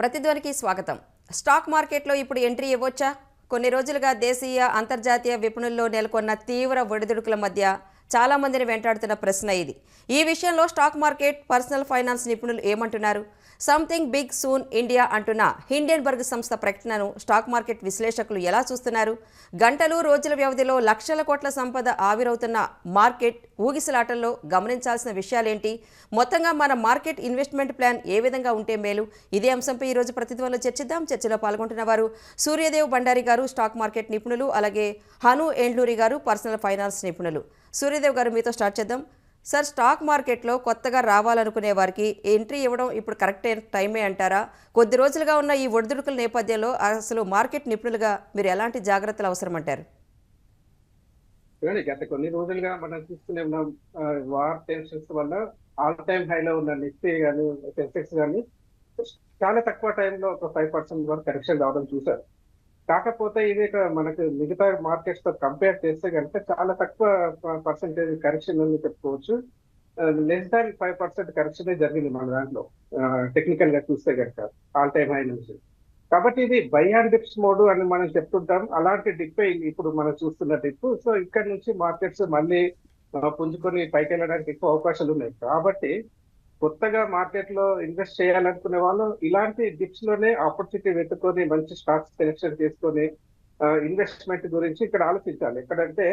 ప్రతిధ్వనికి స్వాగతం. స్టాక్ మార్కెట్లో ఇప్పుడు ఎంట్రీ ఇవ్వచ్చా? కొన్ని రోజులుగా దేశీయ అంతర్జాతీయ విపణుల్లో నెలకొన్న తీవ్ర ఒడిదుడుకుల మధ్య చాలా మందిని వెంటాడుతున్న ప్రశ్న ఇది. ఈ విషయంలో స్టాక్ మార్కెట్ పర్సనల్ ఫైనాన్స్ నిపుణులు ఏమంటున్నారు? సంథింగ్ బిగ్ సూన్ ఇండియా అంటున్న హిండెన్బర్గ్ సంస్థ ప్రకటనను స్టాక్ మార్కెట్ విశ్లేషకులు ఎలా చూస్తున్నారు? గంటలు రోజుల వ్యవధిలో లక్షల కోట్ల సంపద ఆవిరవుతున్న మార్కెట్ ఊగిసలాటల్లో గమనించాల్సిన విషయాలేంటి? మొత్తంగా మన మార్కెట్ ఇన్వెస్ట్మెంట్ ప్లాన్ ఏ విధంగా ఉంటే మేలు? ఇదే అంశంపై ఈరోజు ప్రతిధ్వంలో చర్చిద్దాం. చర్చలో పాల్గొంటున్న వారు సూర్యదేవ్ బండారి గారు స్టాక్ మార్కెట్ నిపుణులు అలాగే హను ఏండ్లూరి గారు పర్సనల్ ఫైనాన్స్ నిపుణులు. సూర్యదేవ్ గారు మీతో స్టార్ట్ చేద్దాం. సార్ స్టాక్ మార్కెట్లో కొత్తగా రావాలనుకునే వారికి ఎంట్రీ ఇవ్వడం ఇప్పుడు కరెక్ట్ టైమే అంటారా? కొద్ది రోజులుగా ఉన్న ఈ ఒడిదుడుకుల నేపథ్యంలో అసలు మార్కెట్ నిపుణులుగా మీరు ఎలాంటి జాగ్రత్తలు అవసరం అంటారు చూడండి గత కొన్ని రోజులుగా మనం చూస్తూనే ఉన్నాం వార్ టెన్షన్స్ వల్ల ఆల్ టైమ్ హైలో ఉన్న నిఫ్టీ కానీ సెన్సెక్స్ కానీ చాలా తక్కువ టైంలో ఒక ఫైవ్ పర్సెంట్ వరకు కరెక్షన్ రావడం చూసారు కాకపోతే ఇది మనకు మిగతా మార్కెట్స్తో కంపేర్ చేస్తే కనుక చాలా తక్కువ పర్సెంటేజ్ కరెక్షన్ అని చెప్పుకోవచ్చు. Less than five percent correction జరిగింది మన దాంట్లో. టెక్నికల్గా చూస్తే కనుక ఆల్ టైమ్ హై నుంచి. కాబట్టి ఇది బై అండ్ డిప్స్ మోడ్ అని మనం చెప్తుంటాం. అలాంటి డిప్ ఇప్పుడు మనం చూస్తున్న డిప్ సో ఇక్కడ నుంచి మార్కెట్స్ మళ్ళీ పుంజుకొని పైకి వెళ్ళడానికి ఎక్కువ అవకాశాలు ఉన్నాయి. కాబట్టి కొత్తగా మార్కెట్లో ఇన్వెస్ట్ చేయాలనుకునే వాళ్ళు ఇలాంటి డిప్స్లోనే ఆపర్చునిటీ వెతుకొని మంచి స్టాక్స్ సెలెక్షన్ చేసుకొని ఇన్వెస్ట్మెంట్ గురించి ఇక్కడ ఆలోచించాలి. ఎక్కడంటే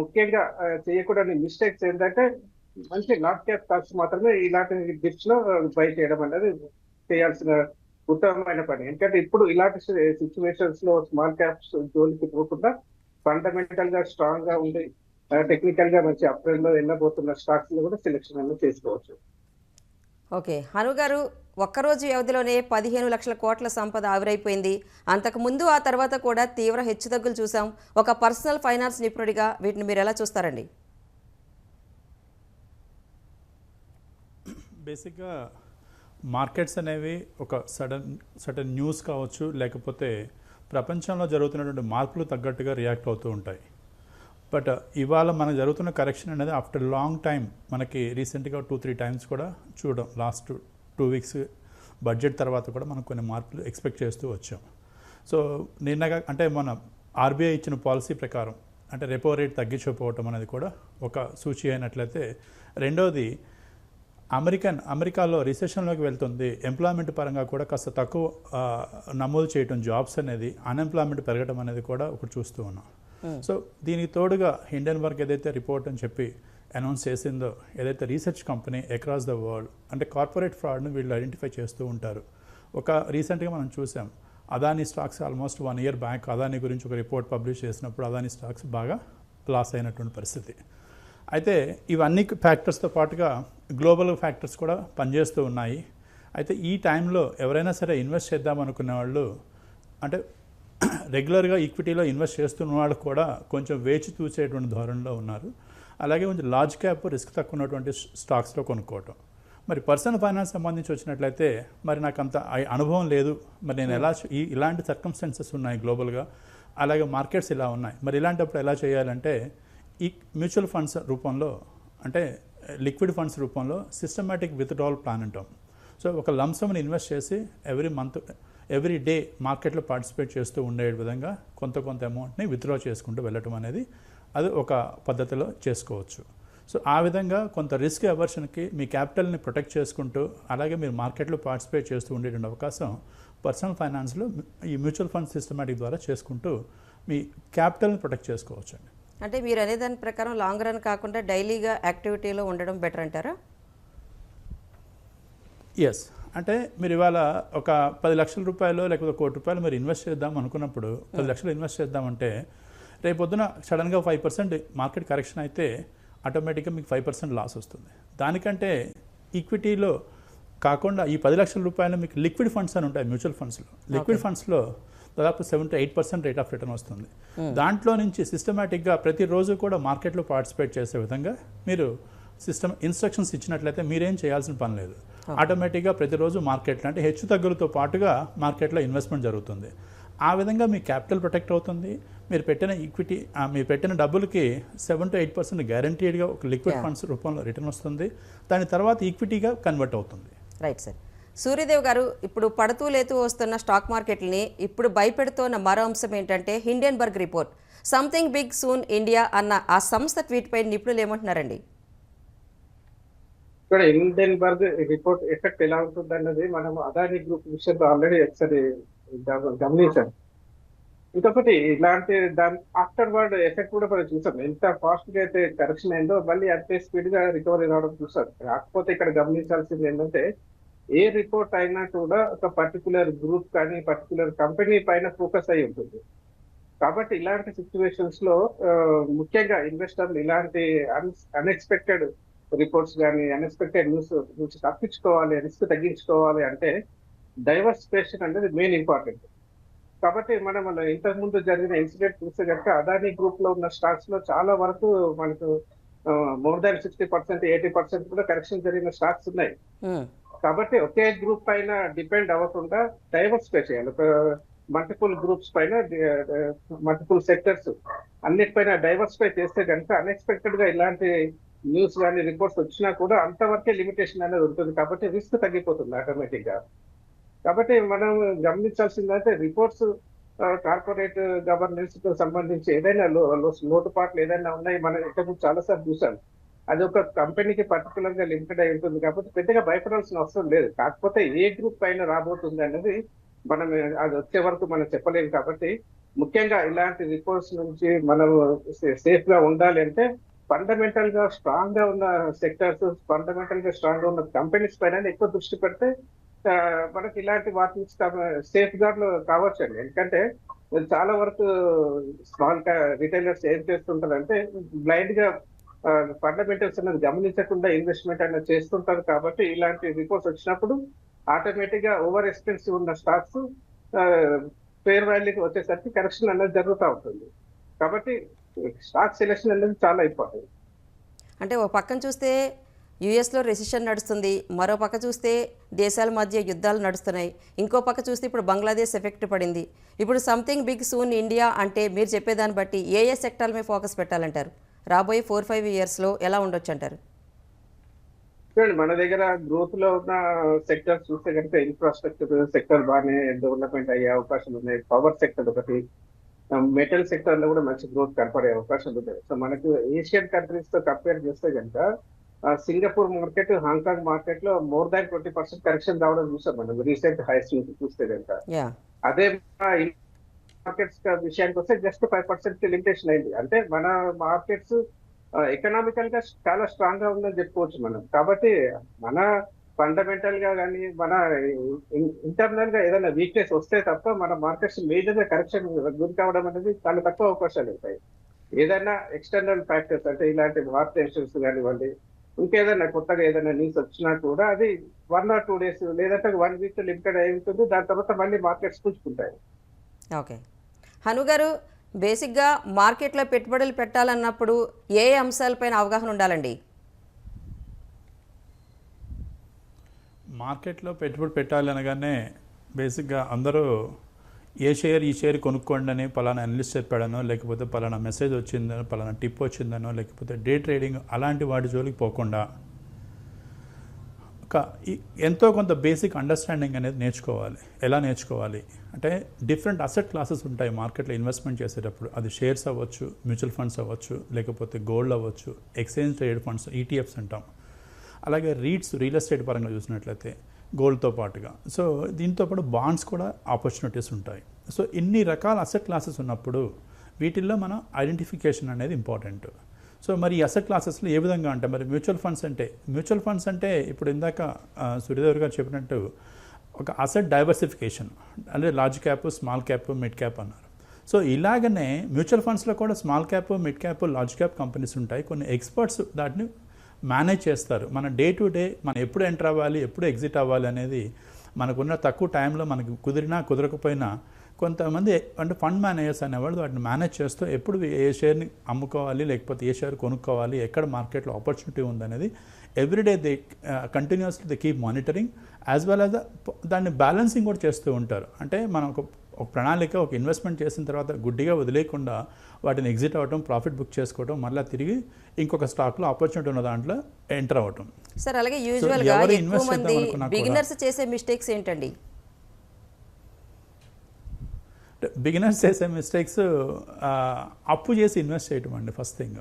ముఖ్యంగా చేయకూడని మిస్టేక్స్ ఏంటంటే మంచి లార్జ్ క్యాప్ స్టాక్స్ మాత్రమే ఇలాంటి డిప్స్లో బై చేయడం అనేది చేయాల్సిన ఉత్తమమైన పని. ఎందుకంటే ఇప్పుడు ఇలాంటి సిచ్యువేషన్స్లో స్మాల్ క్యాప్స్ జోలికి పోకుండా ఫండమెంటల్గా స్ట్రాంగ్గా ఉండి టెక్నికల్గా మంచి అప్రైల్లో వెళ్ళబోతున్న స్టాక్స్లో కూడా సెలెక్షన్ అనేది చేసుకోవచ్చు. ఓకే. హనుగారు ఒక్కరోజు వ్యవధిలోనే పదిహేను లక్షల కోట్ల సంపద ఆవిరైపోయింది. అంతకుముందు ఆ తర్వాత కూడా తీవ్ర హెచ్చుతగ్గులు చూసాం ఒక పర్సనల్ ఫైనాన్స్ నిపుణుడిగా వీటిని మీరు ఎలా చూస్తారండి? బేసిక్గా మార్కెట్స్ అనేవి ఒక సడన్ సడన్ న్యూస్ కావచ్చు లేకపోతే ప్రపంచంలో జరుగుతున్నటువంటి మార్పులు తగ్గట్టుగా రియాక్ట్ అవుతూ ఉంటాయి. బట్ ఇవాళ మనకు జరుగుతున్న కరెక్షన్ అనేది ఆఫ్టర్ లాంగ్ టైం మనకి రీసెంట్గా టూ త్రీ టైమ్స్ కూడా చూడడం. లాస్ట్ టూ వీక్స్ బడ్జెట్ తర్వాత కూడా మనం కొన్ని మార్పులు ఎక్స్పెక్ట్ చేస్తూ వచ్చాం. సో నిన్నగా అంటే మన ఆర్బీఐ ఇచ్చిన పాలసీ ప్రకారం అంటే రెపో రేట్ తగ్గించకపోవటం అనేది కూడా ఒక సూచి అయినట్లయితే రెండోది అమెరికన్ అమెరికాలో రిసెషన్లోకి వెళ్తుంది. ఎంప్లాయ్మెంట్ పరంగా కూడా కాస్త తక్కువ నమోదు చేయటం జాబ్స్ అనేది అన్ఎంప్లాయ్మెంట్ పెరగడం అనేది కూడా ఒకటి చూస్తూ ఉన్నాం. Hmm. సో దీనికి తోడుగా హిండెన్బర్గ్ ఏదైతే రిపోర్ట్ అని చెప్పి అనౌన్స్ చేసిందో ఏదైతే research company across the world అంటే కార్పొరేట్ ఫ్రాడ్ను వీళ్ళు ఐడెంటిఫై చేస్తూ ఉంటారు. ఒక రీసెంట్గా మనం చూసాం Adani stocks almost one year back Adani గురించి ఒక రిపోర్ట్ పబ్లిష్ చేసినప్పుడు అదానీ స్టాక్స్ బాగా లాస్ అయినటువంటి పరిస్థితి. అయితే ఇవన్నీ ఫ్యాక్టర్స్తో పాటుగా గ్లోబల్ ఫ్యాక్టర్స్ కూడా పనిచేస్తూ ఉన్నాయి. అయితే ఈ టైంలో ఎవరైనా సరే ఇన్వెస్ట్ చేద్దాం అనుకునే వాళ్ళు అంటే రెగ్యులర్గా ఈక్విటీలో ఇన్వెస్ట్ చేస్తున్న వాళ్ళు కూడా కొంచెం వేచి చూసేటువంటి ధోరణిలో ఉన్నారు. అలాగే కొంచెం లార్జ్ క్యాప్ రిస్క్ తక్కువ ఉన్నటువంటి స్టాక్స్లో కొనుక్కోవటం. మరి పర్సనల్ ఫైనాన్స్ సంబంధించి వచ్చినట్లయితే మరి నాకు అంత అనుభవం లేదు. మరి నేను ఎలా ఇలాంటి సర్కమ్స్టెన్సెస్ ఉన్నాయి గ్లోబల్గా. అలాగే మార్కెట్స్ ఇలా ఉన్నాయి. మరి ఇలాంటప్పుడు ఎలా చేయాలంటే ఈ మ్యూచువల్ ఫండ్స్ రూపంలో అంటే లిక్విడ్ ఫండ్స్ రూపంలో సిస్టమేటిక్ విత్డ్రాల్ ప్లాన్ అంటాం. సో ఒక లంసమ్ని ఇన్వెస్ట్ చేసి ఎవ్రీ మంత్ ఎవ్రీ డే మార్కెట్లో పార్టిసిపేట్ చేస్తూ ఉండే విధంగా కొంత కొంత అమౌంట్ని విత్డ్రా చేసుకుంటూ వెళ్ళటం అనేది అది ఒక పద్ధతిలో చేసుకోవచ్చు. సో ఆ విధంగా కొంత రిస్క్ అవర్షన్కి మీ క్యాపిటల్ని ప్రొటెక్ట్ చేసుకుంటూ అలాగే మీరు మార్కెట్లో పార్టిసిపేట్ చేస్తూ ఉండేటువంటి అవకాశం పర్సనల్ ఫైనాన్స్లో ఈ మ్యూచువల్ ఫండ్ సిస్టమేటిక్ ద్వారా చేసుకుంటూ మీ క్యాపిటల్ని ప్రొటెక్ట్ చేసుకోవచ్చు అండి అంటే మీరు అనే దాని ప్రకారం లాంగ్ రన్ కాకుండా డైలీగా యాక్టివిటీలో ఉండడం బెటర్ అంటారా? ఎస్ అంటే మీరు ఇవాళ ఒక పది లక్షల రూపాయలు లేకపోతే కోటి రూపాయలు మీరు ఇన్వెస్ట్ చేద్దాం అనుకున్నప్పుడు పది లక్షలు ఇన్వెస్ట్ చేద్దామంటే రేపు పొద్దున సడన్గా ఫైవ్ పర్సెంట్ మార్కెట్ కరెక్షన్ అయితే ఆటోమేటిక్గా మీకు ఫైవ్ పర్సెంట్ లాస్ వస్తుంది. దానికంటే ఈక్విటీలో కాకుండా ఈ పది లక్షల రూపాయలు మీకు లిక్విడ్ ఫండ్స్ అని ఉంటాయి మ్యూచువల్ ఫండ్స్లో లిక్విడ్ ఫండ్స్లో దాదాపు seven to eight percent rate of return వస్తుంది. దాంట్లో నుంచి సిస్టమేటిక్గా ప్రతిరోజు కూడా మార్కెట్లో పార్టిసిపేట్ చేసే విధంగా మీరు సిస్టమ్ ఇన్స్ట్రక్షన్స్ ఇచ్చినట్లయితే మీరేం చేయాల్సిన పని లేదు. ఆటోమేటిక్గా ప్రతిరోజు మార్కెట్లో అంటే హెచ్చు తగ్గులతో పాటుగా మార్కెట్లో ఇన్వెస్ట్మెంట్ జరుగుతుంది. ఆ విధంగా మీ క్యాపిటల్ ప్రొటెక్ట్ అవుతుంది. మీరు పెట్టిన ఈక్విటీ మీరు పెట్టిన డబ్బులకి సెవెన్ టు ఎయిట్ పర్సెంట్ గ్యారంటీడ్గా ఒక లిక్విడ్. ఫండ్స్ రూపంలో రిటర్న్ వస్తుంది. దాని తర్వాత ఈక్విటీగా కన్వర్ట్ అవుతుంది. రైట్ సార్ సూర్యదేవ్ గారు ఇప్పుడు పడుతూ లేతూ వస్తున్న స్టాక్ మార్కెట్ని ఇప్పుడు భయపెడుతోన్న మరో అంశం ఏంటంటే Hindenburg report. Something big soon India అన్న ఆ సంస్థ ట్వీట్పై నిపుణులు ఏమంటున్నారండి? ఇక్కడ ఇండెన్బర్గ్ రిపోర్ట్ ఎఫెక్ట్ ఎలా ఉంటుంది అన్నది మనం అదాని గ్రూప్ విషయంలో ఆల్రెడీ ఒకసారి గమనించాం. ఇంకొకటి ఇలాంటి దాని ఆఫ్టర్ వర్డ్ ఎఫెక్ట్ కూడా మనం చూసాం. ఎంత ఫాస్ట్గా అయితే కరెక్షన్ అయిందో మళ్ళీ అంతే స్పీడ్గా రికవరీ రావడం చూసాం. కాకపోతే ఇక్కడ గమనించాల్సింది ఏంటంటే ఏ రిపోర్ట్ అయినా కూడా ఒక పర్టికులర్ గ్రూప్ కానీ పర్టికులర్ కంపెనీ పైన ఫోకస్ అయి ఉంటుంది. కాబట్టి ఇలాంటి సిచ్యువేషన్స్లో ముఖ్యంగా ఇన్వెస్టర్లు ఇలాంటి అన్ఎక్స్పెక్టెడ్ రిపోర్ట్స్ కానీ అన్ఎక్స్పెక్టెడ్ న్యూస్ నుంచి తప్పించుకోవాలి రిస్క్ తగ్గించుకోవాలి అంటే డైవర్సిఫికేషన్ అనేది మెయిన్ ఇంపార్టెంట్ కాబట్టి మనం మన ఇంతకు ముందు జరిగిన ఇన్సిడెంట్ చూస్తే కనుక అదాని గ్రూప్లో ఉన్న స్టాక్స్లో చాలా వరకు మనకు more than sixty percent eighty percent కూడా కరెక్షన్ జరిగిన స్టాక్స్ ఉన్నాయి. కాబట్టి ఒకే గ్రూప్ పైన డిపెండ్ అవ్వకుండా డైవర్సిఫై చేయాలి. మల్టిపుల్ గ్రూప్స్ పైన మల్టిపుల్ సెక్టర్స్ అన్నిటిపైన డైవర్సిఫై చేస్తే కనుక అన్ఎక్స్పెక్టెడ్గా ఇలాంటి న్యూస్ కానీ రిపోర్ట్స్ వచ్చినా కూడా అంతవరకే లిమిటేషన్ అనేది ఉంటుంది కాబట్టి రిస్క్ తగ్గిపోతుంది ఆటోమేటిక్గా. కాబట్టి మనం గమనించాల్సిందంటే రిపోర్ట్స్ కార్పొరేట్ గవర్నెన్స్కు సంబంధించి ఏదైనా లోటుపాట్లు ఏదైనా ఉన్నాయి మనం ఇంతకుముందు చాలాసార్లు చూసాం. అది ఒక కంపెనీకి పర్టికులర్గా లిమిటెడ్ అయి ఉంటుంది కాబట్టి పెద్దగా భయపడాల్సిన అవసరం లేదు. కాకపోతే ఏ గ్రూప్ పైన రాబోతుంది అనేది మనం అది వచ్చే వరకు మనం చెప్పలేము కాబట్టి ముఖ్యంగా ఇలాంటి రిపోర్ట్స్ నుంచి మనం సేఫ్గా ఉండాలి అంటే ఫండమెంటల్గా స్ట్రాంగ్గా ఉన్న సెక్టర్స్ ఫండమెంటల్గా స్ట్రాంగ్గా ఉన్న కంపెనీస్ పైన ఎక్కువ దృష్టి పెడితే మనకి ఇలాంటి వాటి నుంచి సేఫ్ గార్డ్లు కావచ్చు అండి ఎందుకంటే చాలా వరకు స్మాల్ రిటైలర్స్ ఏం చేస్తుంటారంటే బ్లైండ్గా ఫండమెంటల్స్ అనేది గమనించకుండా ఇన్వెస్ట్మెంట్ అనేది చేస్తుంటారు కాబట్టి ఇలాంటి రిపోర్ట్స్ వచ్చినప్పుడు ఆటోమేటిక్గా ఓవర్ ఎక్స్పెన్సివ్ ఉన్న స్టాక్స్ ఫేర్ వాల్యూకి వచ్చేసరికి కరెక్షన్ అనేది జరుగుతూ ఉంటుంది. కాబట్టి స్టాక్ సెలెక్షన్ అనేది చాలా ఇంపార్టెంట్ అంటే ఒక పక్కన చూస్తే యుఎస్లో రెసిషన్ నడుస్తుంది. మరో పక్క చూస్తే దేశాల మధ్య యుద్ధాలు నడుస్తున్నాయి. ఇంకో పక్క చూస్తే ఇప్పుడు బంగ్లాదేశ్ ఎఫెక్ట్ పడింది. ఇప్పుడు సంథింగ్ బిగ్ సూన్ ఇండియా అంటే మీరు చెప్పేదాన్ని బట్టి ఏ ఏ సెక్టార్ మీద ఫోకస్ పెట్టాలంటారు? రాబోయే ఫోర్ ఫైవ్ ఇయర్స్లో ఎలా ఉండొచ్చు అంటారు? చూడండి మన దగ్గర గ్రోత్లో ఉన్న సెక్టర్స్ చూస్తే కనుక ఇన్ఫ్రాస్ట్రక్చర్ సెక్టర్ బాగానే డెవలప్మెంట్ అయ్యే అవకాశాలు ఉన్నాయి. పవర్ సెక్టర్ ఒకటి మెటల్ సెక్టర్లో కూడా మంచి గ్రోత్ కనపడే అవకాశాలు ఉన్నాయి సో మనకు ఏషియన్ కంట్రీస్తో కంపేర్ చేస్తే కనుక సింగపూర్ మార్కెట్ హాంకాంగ్ మార్కెట్లో more than twenty percent correction రావడం చూసాం మనం. రీసెంట్ హైస్ నుంచి చూస్తే కనుక అదే మార్కెట్స్ విషయానికి వస్తే జస్ట్ ఫైవ్ పర్సెంట్ లిమిటేషన్ అయింది. అంటే మన మార్కెట్స్ ఎకనామికల్గా చాలా స్ట్రాంగ్గా ఉందని చెప్పుకోవచ్చు మనం. కాబట్టి మన ఫండమెంటల్గా కానీ మన ఇంటర్నల్గా ఏదైనా వీక్నెస్ వస్తే తప్ప మన మార్కెట్స్ మేజర్గా కరెక్షన్ గురి కావడం అనేది చాలా తక్కువ అవకాశాలు ఉంటాయి. ఏదైనా ఎక్స్టర్నల్ ఫ్యాక్టర్స్ అంటే ఇలాంటి వార్ టెన్షన్స్ కానివ్వండి ఇంకేదైనా కొత్తగా ఏదైనా న్యూస్ వచ్చినా కూడా అది వన్ ఆర్ టూ డేస్ లేదంటే వన్ వీక్ లిమిటెడ్ అయి ఉంటుంది. దాని తర్వాత మళ్ళీ మార్కెట్స్ పుంజుకుంటాయి ఓకే. హను గారు బేసిక్గా మార్కెట్లో పెట్టుబడులు పెట్టాలన్నప్పుడు ఏ ఏ అంశాలపైన అవగాహన ఉండాలండి? మార్కెట్లో పెట్టుబడి పెట్టాలి అనగానే బేసిక్గా అందరూ ఏ షేర్ ఈ షేర్ కొనుక్కోండి అని పలానా అనలిస్ట్ చెప్పాడనో లేకపోతే పలానా మెసేజ్ వచ్చిందనో పలానా టిప్ వచ్చిందనో లేకపోతే డే ట్రేడింగ్ అలాంటి వాటి జోలికి పోకుండా ఒక ఎంతో కొంత బేసిక్ అండర్స్టాండింగ్ అనేది నేర్చుకోవాలి. ఎలా నేర్చుకోవాలి? అంటే డిఫరెంట్ అసెట్ క్లాసెస్ ఉంటాయి మార్కెట్లో ఇన్వెస్ట్మెంట్ చేసేటప్పుడు. అది షేర్స్ అవ్వచ్చు మ్యూచువల్ ఫండ్స్ అవ్వచ్చు లేకపోతే గోల్డ్ అవ్వచ్చు ఎక్స్చేంజ్ ట్రేడ్ ఫండ్స్ ఈటీఎఫ్స్ అంటాం. అలాగే రీట్స్ రియల్ ఎస్టేట్ పరంగా చూసినట్లయితే గోల్డ్తో పాటుగా. సో దీంతో పాటు బాండ్స్ కూడా ఆపర్చునిటీస్ ఉంటాయి. సో ఇన్ని రకాల అసెట్ క్లాసెస్ ఉన్నప్పుడు వీటిల్లో మనం ఐడెంటిఫికేషన్ అనేది ఇంపార్టెంట్ సో మరి ఈ అసెట్ క్లాసెస్లో ఏ విధంగా అంటే మరి మ్యూచువల్ ఫండ్స్ అంటే మ్యూచువల్ ఫండ్స్ అంటే ఇప్పుడు ఇందాక ఆ, సూర్యదేవ్ గారు చెప్పినట్టు ఒక అసెట్ డైవర్సిఫికేషన్ అంటే large cap small cap mid cap అన్నారు. సో ఇలాగనే మ్యూచువల్ ఫండ్స్లో కూడా small cap mid cap large cap companies ఉంటాయి. కొన్ని ఎక్స్పర్ట్స్ దాటిని మేనేజ్ చేస్తారు. మన డే టు డే మనం ఎప్పుడు ఎంటర్ అవ్వాలి ఎప్పుడు ఎగ్జిట్ అవ్వాలి అనేది మనకున్న తక్కువ టైంలో మనకు కుదిరినా కుదరకపోయినా కొంతమంది అంటే ఫండ్ మేనేజర్స్ అనేవాళ్ళు వాటిని మేనేజ్ చేస్తూ ఎప్పుడు ఏ షేర్ని అమ్ముకోవాలి లేకపోతే ఏ షేర్ కొనుక్కోవాలి ఎక్కడ మార్కెట్లో ఆపర్చునిటీ ఉందనేది everyday they continuously they keep monitoring as well as దాన్ని బ్యాలెన్సింగ్ కూడా చేస్తూ ఉంటారు. అంటే మనం ఒక ఒక ప్రణాళిక ఒక ఇన్వెస్ట్మెంట్ చేసిన తర్వాత గుడ్డిగా వదిలేయకుండా వాటిని ఎగ్జిట్ అవ్వటం ప్రాఫిట్ బుక్ చేసుకోవటం మళ్ళీ తిరిగి ఇంకొక స్టాక్లో ఆపర్చునిటీ ఉన్న దాంట్లో ఎంటర్ అవ్వటం. సార్ అలాగే యూజువల్గా ఎక్కువ మంది బిగినర్స్ చేసే మిస్టేక్స్ ఏంటండి? బిగినర్స్ చేసే మిస్టేక్స్ అప్పు చేసి ఇన్వెస్ట్ చేయటం అండి ఫస్ట్ థింగ్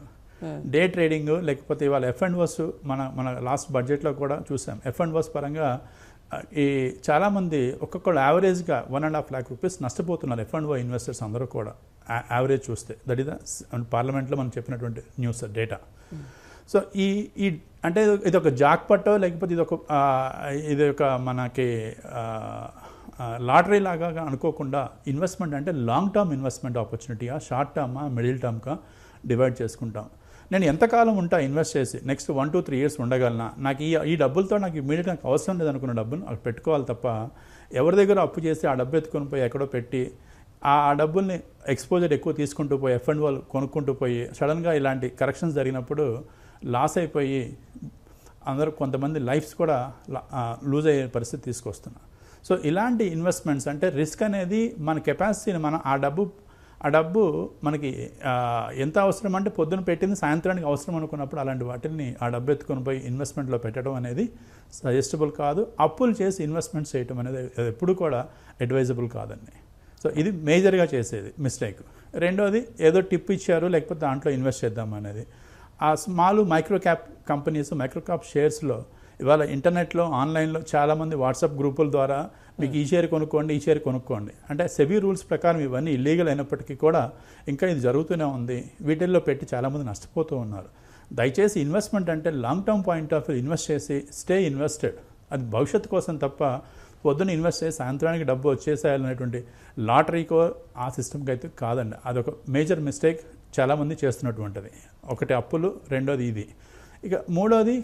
డే ట్రేడింగ్ లేకపోతే ఇవాళ ఎఫ్ అండ్ వస్ మన మన లాస్ట్ బడ్జెట్లో కూడా చూసాం. ఎఫ్ అండ్ వస్ పరంగా ఈ చాలామంది ఒక్కొక్కళ్ళు యావరేజ్గా one and half lakh rupees నష్టపోతున్నారు ఎఫ్ అండ్ ఓ ఇన్వెస్టర్స్ అందరూ కూడా. యావరేజ్ చూస్తే. దట్ ఈస్ పార్లమెంట్లో మనం చెప్పినటువంటి న్యూస్ డేటా సో ఈ ఈ అంటే ఇది ఒక జాక్ పట్టో లేకపోతే ఇది ఒక ఇది ఒక మనకి లాటరీ లాగా అనుకోకుండా ఇన్వెస్ట్మెంట్ అంటే లాంగ్ టర్మ్ ఇన్వెస్ట్మెంట్ ఆపర్చునిటీయా షార్ట్ టర్మా మిడిల్ టర్మ్గా డివైడ్ చేసుకుంటాం. నేను ఎంతకాలం ఉంటా ఇన్వెస్ట్ చేసి next one two three years ఉండగలనా? నాకు ఈ ఈ డబ్బులతో నాకు ఇమీడియట్ నాకు అవసరం లేదనుకున్న డబ్బును అక్కడ పెట్టుకోవాలి తప్ప ఎవరి దగ్గర అప్పు చేసి ఆ డబ్బు ఎత్తుకొని పోయి ఎక్కడో పెట్టి ఆ డబ్బుల్ని ఎక్స్పోజర్ ఎక్కువ తీసుకుంటూ పోయి ఎఫ్ అండ్ వాళ్ళు కొనుక్కుంటూ పోయి సడన్గా ఇలాంటి కరెక్షన్స్ జరిగినప్పుడు లాస్ అయిపోయి అందరూ కొంతమంది లైఫ్స్ కూడా లూజ్ అయ్యే పరిస్థితి తీసుకొస్తున్నారు సో ఇలాంటి ఇన్వెస్ట్మెంట్స్ అంటే రిస్క్ అనేది మన కెపాసిటీని మనం ఆ డబ్బు ఆ డబ్బు మనకి ఎంత అవసరం అంటే పొద్దున పెట్టింది సాయంత్రానికి అవసరం అనుకున్నప్పుడు అలాంటి వాటిని ఆ డబ్బు ఎత్తుకొని పోయి ఇన్వెస్ట్మెంట్లో పెట్టడం అనేది సజెస్టబుల్ కాదు. అప్పులు చేసి ఇన్వెస్ట్మెంట్ చేయడం అనేది ఎప్పుడు కూడా అడ్వైజబుల్ కాదండి. సో ఇది మేజర్గా చేసేది మిస్టేక్. రెండోది ఏదో టిప్ ఇచ్చారు లేకపోతే దాంట్లో ఇన్వెస్ట్ చేద్దాం అనేది. ఆ small micro cap companies micro cap షేర్స్లో ఇవాళ ఇంటర్నెట్లో ఆన్లైన్లో చాలామంది వాట్సాప్ గ్రూపుల ద్వారా మీకు ఈ షేర్ కొనుక్కోండి ఈ షేర్ కొనుక్కోండి. అంటే సెబీ రూల్స్ ప్రకారం ఇవన్నీ ఇల్లీగల్ అయినప్పటికీ కూడా ఇంకా ఇది జరుగుతూనే ఉంది. వీటిల్లో పెట్టి చాలామంది నష్టపోతూ ఉన్నారు. దయచేసి ఇన్వెస్ట్మెంట్ అంటే long term point of view invest చేసి స్టే ఇన్వెస్టెడ్. అది భవిష్యత్తు కోసం తప్ప పొద్దున్న ఇన్వెస్ట్ చేసి సాయంత్రానికి డబ్బు వచ్చేసేయాలనేటువంటి లాటరీకో ఆ సిస్టమ్కి అయితే కాదండి. అదొక మేజర్ మిస్టేక్ చాలామంది చేస్తున్నటువంటిది. ఒకటి అప్పులు రెండోది ఇది. ఇక మూడోది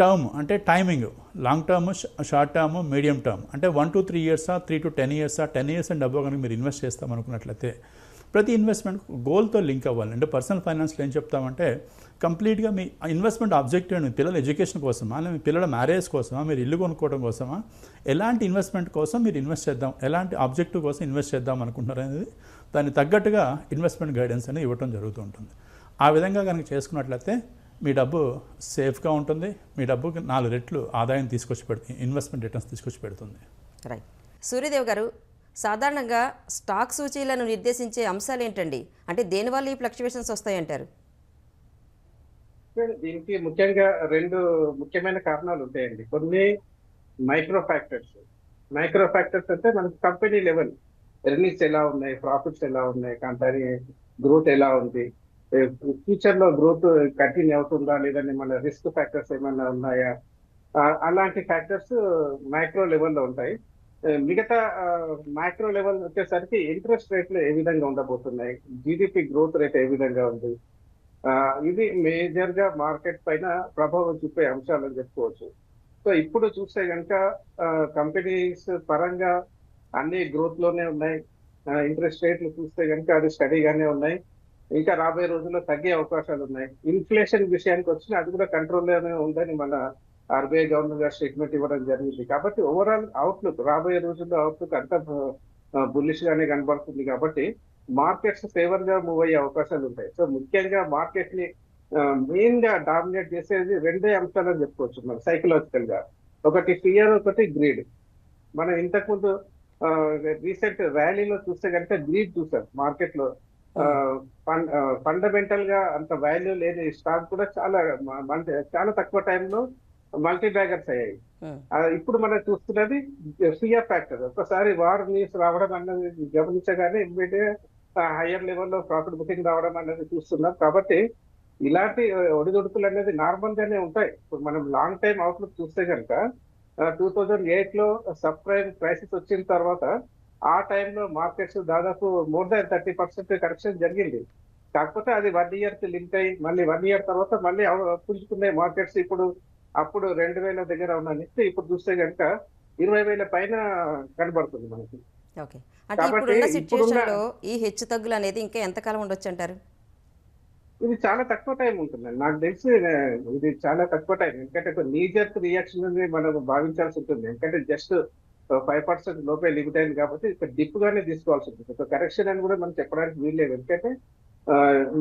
టర్మ్ అంటే timing long term short term medium term. అంటే వన్ టు త్రీ ఇయర్సా త్రీ టు టెన్ ఇయర్సా టెన్ ఇయర్స్ అండ్ డబ్బు కనుక మీరు ఇన్వెస్ట్ చేస్తాం అనుకున్నట్లయితే ప్రతి ఇన్వెస్ట్మెంట్ గోల్తో లింక్ అవ్వాలి. అంటే పర్సనల్ ఫైనాన్స్లో ఏం చెప్తామంటే కంప్లీట్గా మీ ఇన్వెస్ట్మెంట్ ఆబ్జెక్టివ్ మీ పిల్లల ఎడ్యుకేషన్ కోసమా? లేదా మీ పిల్లల మ్యారేజ్ కోసమా? మీరు ఇల్లు కొనుక్కోవడం కోసమా? ఎలాంటి ఇన్వెస్ట్మెంట్ కోసం మీరు ఇన్వెస్ట్ చేద్దాం ఎలాంటి ఆబ్జెక్టివ్ కోసం ఇన్వెస్ట్ చేద్దాం అనుకుంటున్నారు అనేది దానికి తగ్గట్టుగా ఇన్వెస్ట్మెంట్ గైడెన్స్ అనేది ఇవ్వడం జరుగుతూ ఉంటుంది. ఆ విధంగా కనుక చేసుకున్నట్లయితే మీ డబ్బు సేఫ్గా ఉంటుంది. మీ డబ్బుకి నాలుగు రెట్లు ఆదాయం తీసుకొచ్చి పెడుతుంది. ఇన్వెస్ట్మెంట్ రిటర్న్స్ తీసుకొచ్చి పెడుతుంది. రైట్. సూర్యదేవ్ గారు సాధారణంగా స్టాక్ సూచీలను నిర్దేశించే అంశాలు ఏంటండి? అంటే దేనివల్ల ఈ ఫ్లక్చువేషన్స్ వస్తాయంటారు? దీనికి ముఖ్యంగా రెండు ముఖ్యమైన కారణాలు ఉంటాయండి. కొన్ని మైక్రో ఫ్యాక్టర్స్ మైక్రో ఫ్యాక్టర్స్ అంటే మనకి కంపెనీ లెవెల్. ఎర్నింగ్స్ ఎలా ఉన్నాయి? ప్రాఫిట్స్ ఎలా ఉన్నాయి? కంపెనీ గ్రోత్ ఎలా ఉంది? ఫ్యూచర్లో గ్రోత్ కంటిన్యూ అవుతుందా లేదంటే మన రిస్క్ ఫ్యాక్టర్స్ ఏమైనా ఉన్నాయా? అలాంటి ఫ్యాక్టర్స్ మైక్రో లెవెల్లో ఉంటాయి. మిగతా మైక్రో లెవెల్ వచ్చేసరికి ఇంట్రెస్ట్ రేట్లు ఏ విధంగా ఉండబోతున్నాయి? జీడిపి గ్రోత్ రేట్ ఏ విధంగా ఉంది? ఆ, ఇది మేజర్గా మార్కెట్ పైన ప్రభావం చూపే అంశాలని చెప్పుకోవచ్చు. సో ఇప్పుడు చూస్తే కనుక కంపెనీస్ పరంగా అన్ని గ్రోత్లోనే ఉన్నాయి ఇంట్రెస్ట్ రేట్లు చూస్తే కనుక అది స్టడీగానే ఉన్నాయి. ఇంకా రాబోయే రోజుల్లో తగ్గే అవకాశాలు ఉన్నాయి. ఇన్ఫ్లేషన్ విషయానికి వచ్చిన అది కూడా కంట్రోల్లోనే ఉందని మన ఆర్బీఐ గవర్నర్ గారు స్టేట్మెంట్ ఇవ్వడం జరిగింది. కాబట్టి ఓవరాల్ అవుట్లుక్ రాబోయే రోజుల్లో అవుట్లుక్ అంత బుల్లిష్ గానే కనబడుతుంది కాబట్టి మార్కెట్స్ ఫేవర్గా మూవ్ అయ్యే అవకాశాలు ఉంటాయి. సో ముఖ్యంగా మార్కెట్ని మెయిన్గా డామినేట్ చేసేది రెండే అంశాలని చెప్పుకోవచ్చు మనం సైకలాజికల్గా. ఒకటి ఫియర్ ఒకటి గ్రీడ్ మనం ఇంతకుముందు రీసెంట్ ర్యాలీలో చూస్తే కనుక గ్రీడ్ చూసాం మార్కెట్లో ఫండమెంటల్గా అంత వాల్యూ లేని స్టాక్ కూడా చాలా చాలా తక్కువ టైంలో మల్టీ బ్యాగర్స్ అయ్యాయి. ఇప్పుడు మనం చూస్తున్నది ఫియర్ ఫ్యాక్టర్ ఒకసారి వార్ న్యూస్ రావడం అన్నది గమనించగానే ఇమ్మీడియట్ హయ్యర్ లెవెల్లో ప్రాఫిట్ బుకింగ్ రావడం అనేది చూస్తున్నాం. కాబట్టి ఇలాంటి ఒడిదుడుకులు అనేది నార్మల్ గానే ఉంటాయి. ఇప్పుడు మనం లాంగ్ టైం అవుట్లుక్ చూస్తే కనుక టూ థౌజండ్ ఎయిట్లో సబ్ ప్రైమ్ క్రైసిస్ వచ్చిన తర్వాత ఆ టైంలో మార్కెట్స్ దాదాపు more than thirty percent correction జరిగింది. కాకపోతే అది వన్ ఇయర్కి లింక్ అయ్యి మళ్ళీ వన్ ఇయర్ తర్వాత మళ్ళీ అవ- పుంజుకునే మార్కెట్స్ ఇప్పుడు అప్పుడు రెండు వేల దగ్గర ఉన్న నిఫ్టీ ఇప్పుడు చూస్తే కనుక ఇరవై వేల పైన కనబడుతుంది మనకి. ఓకే. అంటే ఇప్పుడున్న ఈ హెచ్చు తగ్గులు అనేది ఇంకా ఎంతకాలం ఉండొచ్చు అంటారు ఇది చాలా తక్కువ టైం ఉంటుందండి. నాకు తెలిసి ఇది చాలా తక్కువ టైం. ఎందుకంటే నీజర్ రియాక్షన్ అని మనం భావించాల్సి ఉంటుంది. ఎందుకంటే జస్ట్ ఫైవ్ పర్సెంట్ లోపే లిమిట్ అయింది కాబట్టి ఇక్కడ డిప్ గానే తీసుకోవాల్సి ఉంటుంది. ఒక కరెక్షన్ అని కూడా మనం చెప్పడానికి వీల్లేదు ఎందుకంటే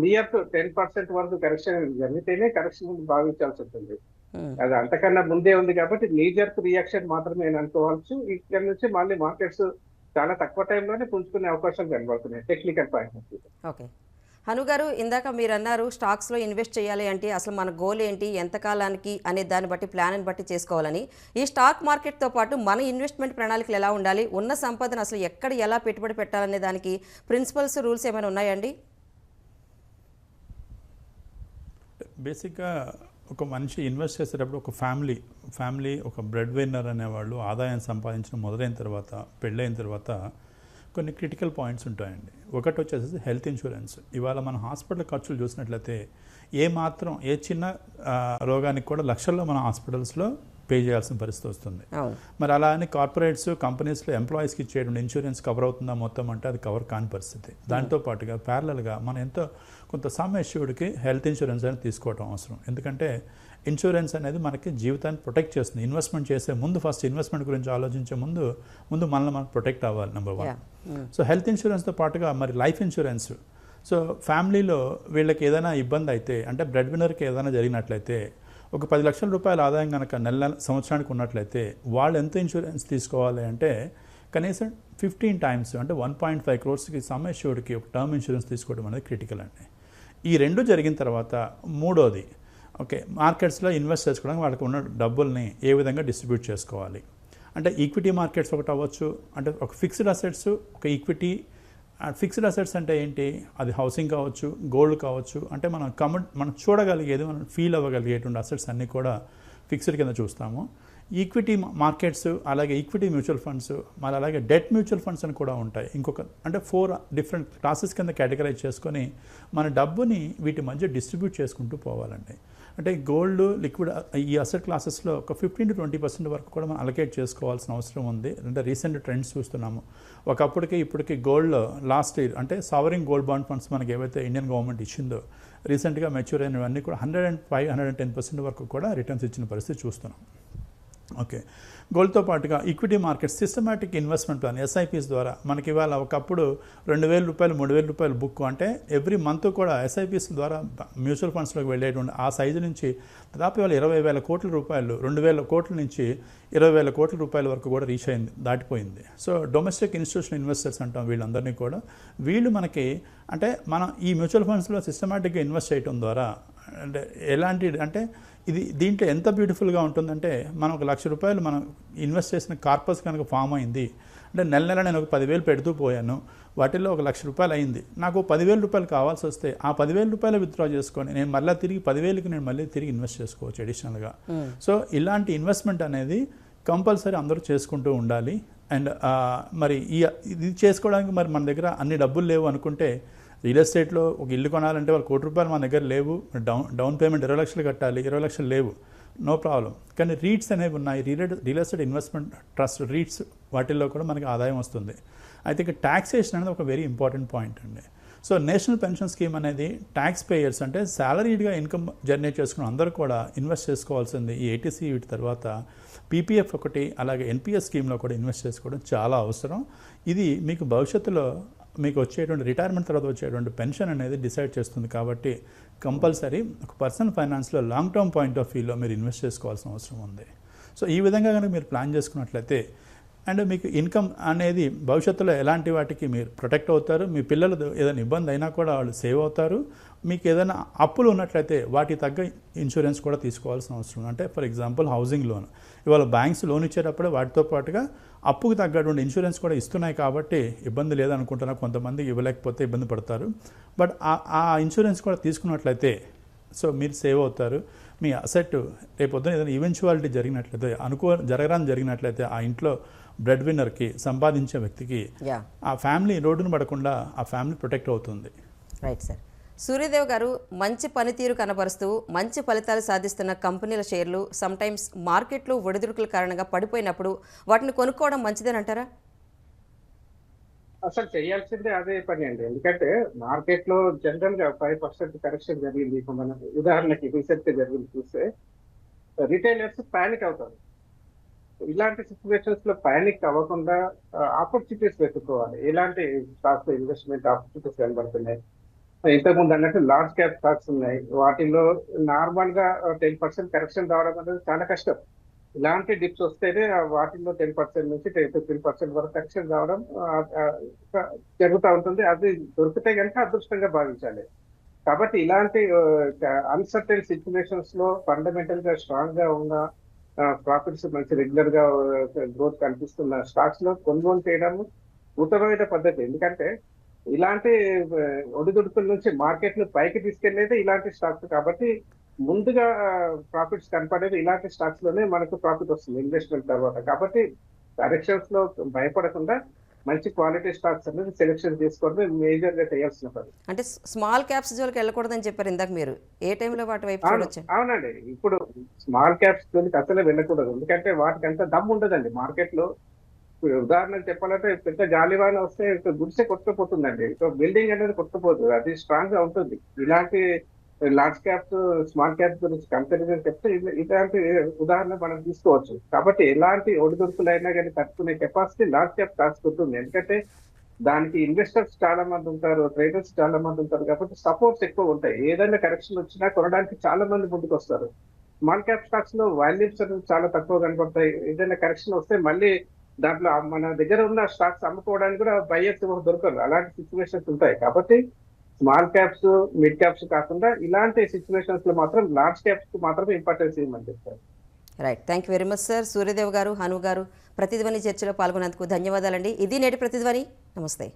నియర్ టు టెన్ పర్సెంట్ వరకు కరెక్షన్ జరిగితేనే కరెక్షన్ భావించాల్సి ఉంటుంది. ఉమ్, అది అంతకన్నా ముందే ఉంది కాబట్టి మేజర్ రియాక్షన్ మాత్రమే నేను అనుకోవచ్చు. ఇక్కడ నుంచి మళ్ళీ మార్కెట్స్ చాలా తక్కువ టైంలోనే పుంజుకునే అవకాశాలు కనబడుతున్నాయి టెక్నికల్ పాయింట్ ఓకే. హనుగారు ఇందాక మీరు అన్నారు స్టాక్స్లో ఇన్వెస్ట్ చేయాలి అంటే అసలు మన గోల్ ఏంటి ఎంత కాలానికి అనే దాన్ని బట్టి ప్లాన్ని బట్టి చేసుకోవాలని. ఈ స్టాక్ మార్కెట్తో పాటు మన ఇన్వెస్ట్మెంట్ ప్రణాళికలు ఎలా ఉండాలి ఉన్న సంపదను అసలు ఎక్కడ ఎలా పెట్టుబడి పెట్టాలనే దానికి ప్రిన్సిపల్స్ రూల్స్ ఏమైనా ఉన్నాయండి బేసిక్గా ఒక మనిషి ఇన్వెస్ట్ చేసేటప్పుడు ఒక ఫ్యామిలీ ఫ్యామిలీ ఒక బ్రెడ్ విన్నర్ అనేవాళ్ళు ఆదాయం సంపాదించడం మొదలైన తర్వాత పెళ్ళైన తర్వాత కొన్ని క్రిటికల్ పాయింట్స్ ఉంటాయండి. ఒకటి వచ్చేసి హెల్త్ ఇన్సూరెన్స్ ఇవాళ మన హాస్పిటల్ ఖర్చులు చూసినట్లయితే ఏ మాత్రం ఏ చిన్న రోగానికి కూడా లక్షల్లో మన హాస్పిటల్స్లో పే చేయాల్సిన పరిస్థితి వస్తుంది. మరి అలా అని కార్పొరేట్స్ కంపెనీస్లో ఎంప్లాయీస్కి ఇచ్చేటువంటి ఇన్సూరెన్స్ కవర్ అవుతుందా మొత్తం అంటే అది కవర్ కాని పరిస్థితి. దాంతో పాటుగా ప్యారలల్గా మనం ఎంతో కొంత సమ్ ఎష్యూర్డ్కి హెల్త్ ఇన్సూరెన్స్ అనేది తీసుకోవడం అవసరం. ఎందుకంటే ఇన్సూరెన్స్ అనేది మనకి జీవితాన్ని ప్రొటెక్ట్ చేస్తుంది. ఇన్వెస్ట్మెంట్ చేసే ముందు ఫస్ట్ ఇన్వెస్ట్మెంట్ గురించి ఆలోచించే ముందు ముందు మనల్ని మనం ప్రొటెక్ట్ అవ్వాలి నెంబర్ వన్. సో హెల్త్ ఇన్సూరెన్స్తో పాటుగా మరి లైఫ్ ఇన్సూరెన్స్ సో ఫ్యామిలీలో వీళ్ళకి ఏదైనా ఇబ్బంది అయితే అంటే బ్రెడ్ విన్నర్కి ఏదైనా జరిగినట్లయితే ఒక పది లక్షల రూపాయల ఆదాయం కనుక నెల నెల సంవత్సరానికి ఉన్నట్లయితే వాళ్ళు ఎంత ఇన్సూరెన్స్ తీసుకోవాలి అంటే కనీసం ఫిఫ్టీన్ టైమ్స్ అంటే వన్ పాయింట్ ఫైవ్ క్రోర్స్కి సమ్ ఒక టర్మ్ ఇన్సూరెన్స్ తీసుకోవడం అనేది క్రిటికల్ అండి. ఈ రెండు జరిగిన తర్వాత మూడోది ఓకే మార్కెట్స్లో ఇన్వెస్ట్ చేసుకోవడానికి వాళ్ళకి ఉన్న డబ్బుల్ని ఏ విధంగా డిస్ట్రిబ్యూట్ చేసుకోవాలి? అంటే ఈక్విటీ మార్కెట్స్ ఒకటి అవ్వచ్చు అంటే ఒక ఫిక్స్డ్ అసెట్స్ ఒక ఈక్విటీ ఫిక్స్డ్ అసెట్స్ అంటే ఏంటి? అది హౌసింగ్ కావచ్చు గోల్డ్ కావచ్చు అంటే మనం కమ మనం చూడగలిగేది మనం ఫీల్ అవ్వగలిగేటువంటి అసెట్స్ అన్నీ కూడా ఫిక్స్డ్ కింద చూస్తాము. ఈక్విటీ మార్కెట్స్ అలాగే ఈక్విటీ మ్యూచువల్ ఫండ్స్ మరి అలాగే డెట్ మ్యూచువల్ ఫండ్స్ అని కూడా ఉంటాయి. ఇంకొక అంటే ఫోర్ డిఫరెంట్ క్లాసెస్ కింద కేటగరైజ్ చేసుకొని మన డబ్బుని వీటి మధ్య డిస్ట్రిబ్యూట్ చేసుకుంటూ పోవాలండి. అంటే గోల్డ్ లిక్విడ్ ఈ అసెట్ క్లాసెస్లో ఒక ఫిఫ్టీన్ టు ట్వంటీ పర్సెంట్ వరకు కూడా మనం అలకేట్ చేసుకోవాల్సిన అవసరం ఉంది. అంటే రీసెంట్ ట్రెండ్స్ చూస్తున్నాము. ఒకప్పటికి ఇప్పటికి గోల్డ్ లాస్ట్ ఇయర్ అంటే సావరింగ్ గోల్డ్ బాండ్ ఫండ్స్ మనకి ఏవైతే ఇండియన్ గవర్నమెంట్ ఇచ్చిందో రీసెంట్గా మెచ్యూర్ అయినవన్నీ కూడా hundred and five hundred and ten percent వరకు కూడా రిటర్న్స్ ఇచ్చిన పరిస్థితి చూస్తున్నాం. ఓకే. గోల్డ్తో పాటుగా equity market systematic investment plan SIPs ద్వారా మనకి ఇవాళ ఒకప్పుడు రెండు వేల రూపాయలు మూడు వేల రూపాయలు బుక్ అంటే ఎవ్రీ మంత్ కూడా ఎస్ఐపిస్ ద్వారా మ్యూచువల్ ఫండ్స్లోకి వెళ్ళేటువంటి ఆ సైజు నుంచి దాదాపు ఇవాళ ఇరవై వేల కోట్ల రూపాయలు రెండు వేల కోట్ల నుంచి ఇరవై వేల కోట్ల రూపాయల వరకు కూడా రీచ్ అయింది దాటిపోయింది. సో డొమెస్టిక్ ఇన్స్టిట్యూషన్ ఇన్వెస్టర్స్ అంటాం వీళ్ళందరినీ కూడా. వీళ్ళు మనకి అంటే మనం ఈ మ్యూచువల్ ఫండ్స్లో సిస్టమాటిక్గా ఇన్వెస్ట్ చేయడం ద్వారా అంటే ఎలాంటి అంటే ఇది దీంట్లో ఎంత బ్యూటిఫుల్గా ఉంటుందంటే మనం ఒక లక్ష రూపాయలు మనం ఇన్వెస్ట్ చేసిన కార్పస్ కనుక ఫామ్ అయింది. అంటే నెల నెల నేను ఒక పదివేలు పెడుతూ పోయాను. వాటిల్లో ఒక లక్ష రూపాయలు అయింది. నాకు పదివేల రూపాయలు కావాల్సి వస్తే ఆ పదివేల రూపాయలు విత్డ్రా చేసుకొని నేను మళ్ళీ తిరిగి పదివేలకి నేను మళ్ళీ తిరిగి ఇన్వెస్ట్ చేసుకోవచ్చు అడిషనల్గా. సో ఇలాంటి ఇన్వెస్ట్మెంట్ అనేది కంపల్సరీ అందరూ చేసుకుంటూ ఉండాలి. అండ్ మరి ఈ ఇది చేసుకోవడానికి మరి మన దగ్గర అన్ని డబ్బులు లేవు అనుకుంటే రియల్ ఎస్టేట్లో ఒక ఇల్లు కొనాలంటే వాళ్ళు కోటి రూపాయలు మన దగ్గర లేవు. డౌన్ డౌన్ పేమెంట్ ఇరవై లక్షలు కట్టాలి ఇరవై లక్షలు లేవు. No problem. కానీ రీట్స్ అనేవి ఉన్నాయి. Real real estate investment trust REITs వాటిల్లో కూడా మనకి ఆదాయం వస్తుంది. అయితే ఇక ట్యాక్సేషన్ అనేది ఒక వెరీ ఇంపార్టెంట్ పాయింట్ అండి. సో నేషనల్ పెన్షన్ స్కీమ్ అనేది ట్యాక్స్ పేయర్స్ అంటే శాలరీడ్గా ఇన్కమ్ జనరేట్ చేసుకున్న అందరూ కూడా ఇన్వెస్ట్ చేసుకోవాల్సింది ఈ ఏటీసీ వీటి తర్వాత. పీపీఎఫ్ ఒకటి అలాగే ఎన్పిఎస్ స్కీమ్లో కూడా ఇన్వెస్ట్ చేసుకోవడం చాలా అవసరం. ఇది మీకు భవిష్యత్తులో మీకు వచ్చేటువంటి రిటైర్మెంట్ తర్వాత వచ్చేటువంటి పెన్షన్ అనేది డిసైడ్ చేస్తుంది కాబట్టి కంపల్సరీ ఒక పర్సనల్ ఫైనాన్స్లో లాంగ్ టర్మ్ పాయింట్ ఆఫ్ వ్యూలో మీరు ఇన్వెస్ట్ చేసుకోవాల్సిన అవసరం ఉంది. సో ఈ విధంగా కనుక మీరు ప్లాన్ చేసుకున్నట్లయితే అండ్ మీకు ఇన్కమ్ అనేది భవిష్యత్తులో ఎలాంటి వాటికి మీరు ప్రొటెక్ట్ అవుతారు మీ పిల్లలు ఏదైనా ఇబ్బంది అయినా కూడా వాళ్ళు సేవ్ అవుతారు మీకు ఏదైనా అప్పులు ఉన్నట్లయితే వాటి తగ్గ ఇన్సూరెన్స్ కూడా తీసుకోవాల్సిన అవసరం అంటే ఫర్ ఎగ్జాంపుల్ హౌసింగ్ లోన్ ఇవాళ బ్యాంక్స్ లోన్ ఇచ్చేటప్పుడు వాటితో పాటుగా అప్పుకు తగ్గటువంటి ఇన్సూరెన్స్ కూడా ఇస్తున్నాయి కాబట్టి ఇబ్బంది లేదనుకుంటున్నా కొంతమంది ఇవ్వలేకపోతే ఇబ్బంది పడతారు. బట్ ఆ- ఇన్సూరెన్స్ కూడా తీసుకున్నట్లయితే సో మీరు సేవ్ అవుతారు. మీ అసెట్ రేపొద్దున ఏదైనా ఈవెన్చువాలిటీ జరిగినట్లయితే అనుకో జరగరాని జరిగినట్లయితే ఆ ఇంట్లో బ్రెడ్ విన్నర్కి సంపాదించే వ్యక్తికి ఆ ఫ్యామిలీ రోడ్డును పడకుండా ఆ ఫ్యామిలీ ప్రొటెక్ట్ అవుతుంది. Right sir. సూర్యదేవ్ గారు మంచి పనితీరు కనబరుస్తూ మంచి ఫలితాలు సాధిస్తున్న కంపెనీల షేర్లు సమ్టైమ్స్ మార్కెట్లో ఒడిదుడుకుల కారణంగా పడిపోయినప్పుడు వాటిని కొనుక్కోవడం మంచిదేనంటారా అసలు చేయాల్సిందే అదే పని అండి. ఎందుకంటే మార్కెట్లో జనరల్గా ఫైవ్ పర్సెంట్ కరెక్షన్ జరిగింది. మన ఉదాహరణకి రీసెంట్ జరిగింది చూస్తే రిటైలర్స్ పానిక్ అవుతారు. ఇలాంటి సిచ్యువేషన్స్లో పానిక్ అవ్వకుండా ఆపర్చునిటీస్ వెతుక్కోవాలి. ఎలాంటి స్టాక్స్ ఇన్వెస్ట్మెంట్ ఆపర్చునిటీస్ కనబడుతున్నాయి? ఇంతకుముందు అన్నట్టు లార్జ్ క్యాప్ స్టాక్స్ ఉన్నాయి. వాటిలో నార్మల్గా టెన్ పర్సెంట్ కరెక్షన్ రావడం అనేది చాలా కష్టం. ఇలాంటి డిప్స్ వస్తేనే ఆ వాటిల్లో టెన్ పర్సెంట్ నుంచి టెన్ ఫిఫ్టీన్ పర్సెంట్ వరకు కరెక్షన్ రావడం జరుగుతూ ఉంటుంది. అది దొరికితే కనుక అదృష్టంగా భావించాలి. కాబట్టి ఇలాంటి అన్సర్టైన్ సిచ్యువేషన్స్లో ఫండమెంటల్గా స్ట్రాంగ్గా ఉన్న ప్రాఫిట్స్ మంచి రెగ్యులర్గా గ్రోత్ కనిపిస్తున్న స్టాక్స్లో కొనుగోలు చేయడం ఉత్తమమైన పద్ధతి. ఎందుకంటే ఇలాంటి ఒడిదుడుకుల నుంచి మార్కెట్ను పైకి తీసుకెళ్ళేది ఇలాంటి స్టాక్స్ కాబట్టి ముందుగా ప్రాఫిట్స్ కనపడేది ఇలాంటి స్టాక్స్లోనే మనకు ప్రాఫిట్ వస్తుంది ఇన్వెస్ట్మెంట్ తర్వాత. కాబట్టి కరెక్షన్స్లో భయపడకుండా మంచి క్వాలిటీ స్టాక్స్ అనేది సెలెక్షన్ చేసుకోవడం మేజర్గా చేయాల్సిన పని. అంటే స్మాల్ క్యాప్స్ జోలికి వెళ్ళకూడదని చెప్పారు ఇందాక మీరు. ఏ టైంలో వాటి వైపు అవునండి. ఇప్పుడు స్మాల్ క్యాప్స్ జోలికి అసలే వెళ్ళకూడదు. ఎందుకంటే వాటికి అంత దమ్ ఉండదండి మార్కెట్లో ఉదాహరణకు చెప్పాలంటే పెద్ద గాలివాన వస్తే గుడిసె కొట్టుకుపోతుందండి. సో బిల్డింగ్ అనేది కొట్టుకుపోతుంది. అది స్ట్రాంగ్గా ఉంటుంది. ఇలాంటి లార్జ్ క్యాప్స్ స్మాల్ క్యాప్స్ గురించి కంపారిజన్ చెప్తే ఇలాంటి ఉదాహరణ మనం తీసుకోవచ్చు. కాబట్టి ఎలాంటి ఒడిదుడుకులైనా కానీ తట్టుకునే కెపాసిటీ లార్జ్ క్యాప్ కాసుకుంటుంది ఎందుకంటే దానికి ఇన్వెస్టర్స్ చాలా మంది ఉంటారు ట్రేడర్స్ చాలా మంది ఉంటారు కాబట్టి సపోర్ట్స్ ఎక్కువ ఉంటాయి. ఏదైనా కరెక్షన్ వచ్చినా కొనడానికి చాలా మంది ముందుకు వస్తారు. స్మాల్ క్యాప్ స్టాక్స్లో వాల్యూస్ చాలా తక్కువ కనపడతాయి ఏదైనా కరెక్షన్ వస్తే మళ్ళీ దాంట్లో మన దగ్గర ఉన్న స్టాక్స్ అమ్ముకోవడానికి కూడా బయ్యర్స్ దొరకరు. అలాంటి సిచ్యువేషన్స్ ఉంటాయి. కాబట్టి స్మాల్ క్యాప్స్ మిడ్ క్యాప్స్ కాకుండా ఇలాంటి సిచ్యువేషన్స్లో మాత్రం లార్జ్ క్యాప్స్కు మాత్రమే ఇంపార్టెన్స్ ఇవ్వమని చెప్తారు. Right thank you very much sir Suryadev garu Hanu garu ప్రతిధ్వని చర్చలో పాల్గొన్నందుకు ధన్యవాదాలండి. ఇది నేటి ప్రతిధ్వని. నమస్తే.